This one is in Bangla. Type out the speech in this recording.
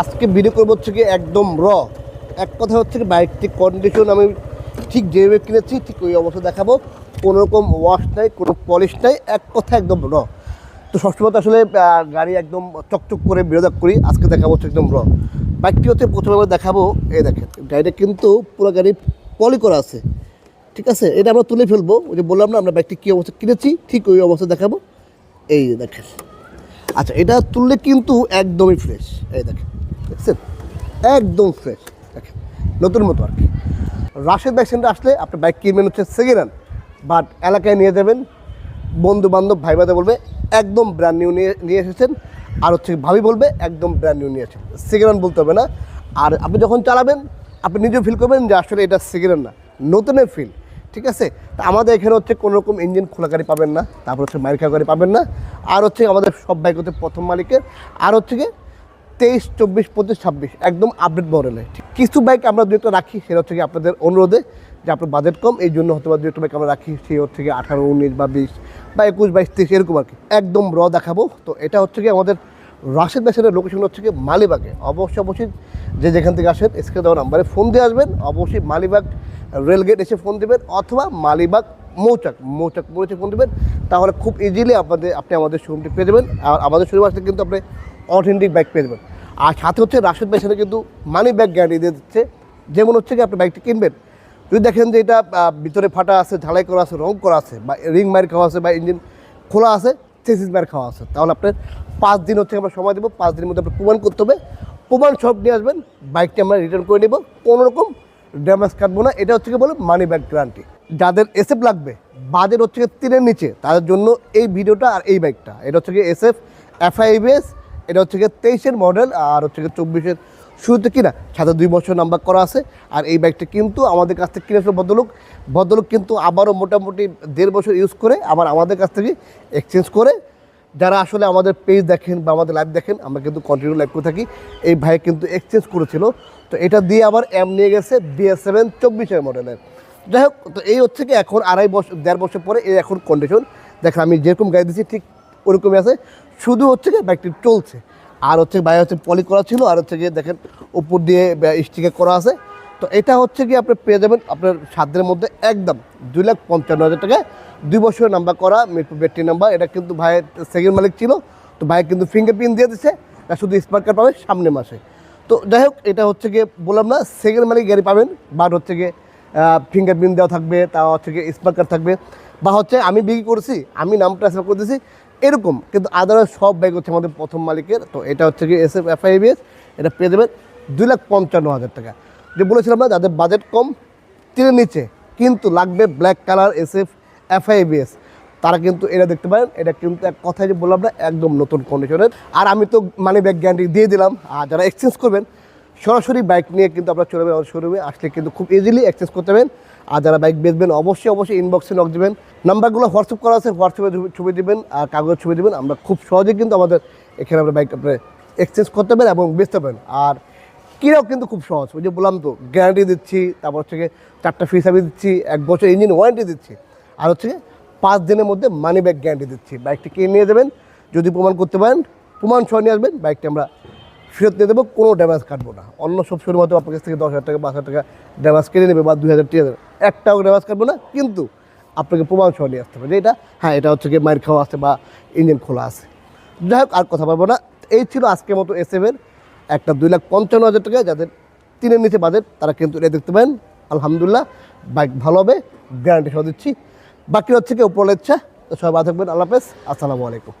আজকে ভিডিও করব হচ্ছে কি একদম র এক কথা হচ্ছে কি বাইকটি কন্ডিশন আমি ঠিক যেভাবে কিনেছি, ঠিক ওই অবস্থা দেখাবো। কোনো রকম ওয়াশ নাই, কোনো পলিশ নাই, এক কথা একদম র তো সবসময় তো আসলে গাড়ি একদম চকচক করে বিরোধা করি, আজকে দেখাবো হচ্ছে একদম র বাইকটি হচ্ছে প্রথমে আমরা দেখাবো, এই দেখেন, গাড়িটা কিন্তু পুরো গাড়ি পলি করা আছে। ঠিক আছে? এটা আমরা তুলে ফেলব, ওই যে বললাম না, আমরা বাইকটি কী অবস্থা কিনেছি, ঠিক ওই অবস্থা দেখাবো। এই দেখেন। আচ্ছা এটা তুললে কিন্তু একদমই ফ্রেশ এই দেখেন। দেখছেন? একদম ফ্রেশ দেখেন, নতুন মতো আর কি। রাশেদ বাইক সেন্টার আসলে আপনার বাইক কিনবেন হচ্ছে সেকেন্ড হ্যান্ড বাট এলাকায় নিয়ে যাবেন। বন্ধু বান্ধব ভাই বাদে বলবে, একদম ব্র্যান্ড নিউ নিয়ে নিয়ে এসেছেন। আর হচ্ছে ভাবি বলবে, একদম ব্র্যান্ড নিউ নিয়ে এসেছেন। সেকেন্ড হ্যান্ড বলতে হবে না। আর আপনি যখন চালাবেন, আপনি নিজেও ফিল করবেন যে আসলে এটা সেকেন্ড হ্যান্ড না, নতুনের ফিল ঠিক আছে? তা আমাদের এখানে হচ্ছে কোনো রকম ইঞ্জিন খোলা গাড়ি পাবেন না, তারপর হচ্ছে মাইকা গাড়ি পাবেন না। আর হচ্ছে আমাদের সব বাইক হচ্ছে প্রথম মালিকের। আর হচ্ছে তেইশ, চব্বিশ, পঁচিশ, ছাব্বিশ, একদম আপডেট মডেলে কিছু বাইক আমরা দু একটা রাখি, সেটা হচ্ছে আপনাদের অনুরোধে, যে আপনার বাজেট কম, এই জন্য হয়তো বা দু বাইক আমরা রাখি, সে হচ্ছে কি আঠারো, উনিশ বা বিশ বা একুশ বাইশ তেইশ, এরকম আর কি। একদম র দেখাবো। তো এটা হচ্ছে কি আমাদের রাশেদ ব্যাসের লোকেশন হচ্ছে কি মালিবাগে। অবশ্যই অবশ্যই যে যেখান থেকে আসেন এসকে দেওয়া নাম্বারে ফোন দিয়ে আসবেন। অবশ্যই মালিবাগ রেলগেট এসে ফোন দেবেন, অথবা মালিবাগ মৌচাক মৌচাক মৌচাক ফোন দেবেন। তাহলে খুব ইজিলি আপনাদের, আপনি আমাদের শোরুমটি পেয়ে যাবেন। আর আমাদের শোরুম আসলে কিন্তু আপনি অথেন্টিক বাইক পেয়ে যাবেন। আর সাথে হচ্ছে রাশেদ ব্যাসের কিন্তু মানি ব্যাগ গ্যারান্টি দিয়ে দিচ্ছে। যেমন হচ্ছে কি আপনি বাইকটি কিনবেন। যদি দেখেন যে এটা ভিতরে ফাটা আছে, ঝালাই করা আছে, রং করা আছে, বা রিং মার খাওয়া আছে, বা ইঞ্জিন খোলা আছে চেসিস মার খাওয়া আছে। তাহলে আপনার পাঁচ দিন হচ্ছে আমরা সময় দেবো, পাঁচ দিনের মধ্যে আপনার প্রমাণ করতে হবে। প্রমাণ সব নিয়ে আসবেন বাইকটি আমরা রিটার্ন করে নেব। কোনো রকম ড্যামেজ কাটবো না। এটা হচ্ছে কি বলে মানি ব্যাক গ্যারান্টি যাদের এসএফ লাগবে, বাজেট হচ্ছে তিনের নিচে, তাদের জন্য এই ভিডিওটা আর এই বাইকটা এটা হচ্ছে গিয়ে এসএফ এফআইবিএস এটা হচ্ছে গিয়ে তেইশের মডেল আর হচ্ছে গিয়ে চব্বিশের শুরুতে কিনা, সাথে দুই বছর নাম্বার করা আছে। আর এই বাইকটা কিন্তু আমাদের কাছ থেকে কিনেছিল ভদ্রলোক। ভদ্রলোক কিন্তু আবারও মোটামুটি দেড় বছর ইউজ করে, আবার আমাদের কাছ থেকে এক্সচেঞ্জ করে। যারা আসলে আমাদের পেজ দেখেন বা আমাদের লাইভ দেখেন, আমরা কিন্তু কন্টিনিউ লাইভ করে থাকি। এই ভাই কিন্তু এক্সচেঞ্জ করেছিল। তো এটা দিয়ে আবার এম নিয়ে গেছে বিএস সেভেন চব্বিশের মডেলের যাই হোক, তো এই হচ্ছে কি এখন আড়াই বছর, দেড় বছর পরে এই এখন কন্ডিশন দেখেন আমি যেরকম গাড়ি দিচ্ছি ঠিক ওরকমই আছে। শুধু হচ্ছে কি বাইকটি চলছে। আর হচ্ছে বাইরে হচ্ছে পলি করা ছিল, আর হচ্ছে গিয়ে দেখেন উপর দিয়ে স্টিকার করা আছে। তো এটা হচ্ছে কি আপনি পেয়ে যাবেন আপনার দিনের মধ্যে একদম দুই লাখ পঞ্চান্ন হাজার টাকায়। দুই বছরের নাম্বার করা মিরপুর ব্যাটারি নাম্বার এটা কিন্তু ভাইয়ের সেকেন্ড মালিক ছিল। তো ভাই কিন্তু ফিঙ্গারপ্রিন্ট দিয়ে দিচ্ছে শুধু স্পার্কার পাবে সামনে মাসে। তো যাই হোক, এটা হচ্ছে গিয়ে বললাম না সেকেন্ড মালিক গাড়ি পাবেন বাট হচ্ছে গিয়ে ফিঙ্গারপ্রিন্ট দেওয়া থাকবে তা হচ্ছে গিয়ে স্পার্কার থাকবে। বা হচ্ছে আমি বিক্রি করছি, আমি নাম ট্রান্সফার করে দিয়েছি এরকম, কিন্তু আদারওয়াইজ সব বাইক হচ্ছে আমাদের প্রথম মালিকের। তো এটা হচ্ছে গিয়ে এস এফ এফআইবিএস এটা পেয়ে দেবেন দুই লাখ পঞ্চান্ন হাজার টাকা। যে বলেছিলাম না, যাদের বাজেট কম তিনের নিচে, কিন্তু লাগবে ব্ল্যাক কালার এস এফ এফআইবিএস তারা কিন্তু এটা দেখতে পারেন, এটা কিন্তু এক কথায় যে বললাম না, একদম নতুন কন্ডিশনের আর আমি তো মানি ব্যাগ গ্যারান্টি দিয়ে দিলাম, আর যারা এক্সচেঞ্জ করবেন, সরাসরি বাইক নিয়ে কিন্তু আপনারা চলে যাবেন শোরুমে আসলে কিন্তু খুব ইজিলি এক্সচেঞ্জ করতে পারবেন। আর যারা বাইক বেচবেন, অবশ্যই অবশ্যই ইনবক্সে নক দেবেন। নাম্বারগুলো হোয়াটসঅ্যাপ করা আছে হোয়াটসঅ্যাপে ছবি দেবেন, আর কাগজ ছবি দেবেন। আমরা খুব সহজে কিন্তু আমাদের এখানে আমরা বাইক আপনার এক্সচেঞ্জ করতে পারেন এবং বেচতে পারেন আর কিনাও কিন্তু খুব সহজ। ওই যে বললাম তো গ্যারান্টি দিচ্ছি, তারপর হচ্ছে চারটা ফ্রি সার্ভিস দিচ্ছি, এক বছর ইঞ্জিন ওয়ারেন্টি দিচ্ছি। আর হচ্ছে পাঁচ দিনের মধ্যে মানি ব্যাগ গ্যারান্টি দিচ্ছি। বাইকটি কিনে নিয়ে যাবেন, যদি প্রমাণ করতে পারেন, প্রমাণ সহ নিয়ে আসবেন বাইকটি আমরা ফেরত দিয়ে দেবো, কোনো ড্যামেজ কাটবো না। অন্য সব শোরুম হয়তো আপনার কাছ থেকে দশ হাজার টাকা, পাঁচ হাজার টাকা ড্যামেজ কেটে নেবে বা দুই হাজার, তিন হাজার। একটাও ড্যামেজ কাটবো না, কিন্তু আপনাকে প্রমাণ সহ নিয়ে আসতে হবে যে এটা হ্যাঁ এটা হচ্ছে গিয়ে মায়ের খাওয়া আছে বা ইঞ্জিন খোলা আছে। যাই হোক, আর কথা পারব না। এই ছিল আজকের মতো এস এর একটা দুই লাখ পঞ্চান্ন হাজার টাকা, যাদের তিনের নিচে বাজেট তারা কিন্তু এটা দেখতে পারেন। আলহামদুলিল্লাহ বাইক ভালো হবে গ্যারান্টি সহ দিচ্ছি। বাকি হচ্ছে কি উপরের ইচ্ছা। তো সবাই থাকবেন, আল্লাহ হাফেজ। আসসালামু আলাইকুম।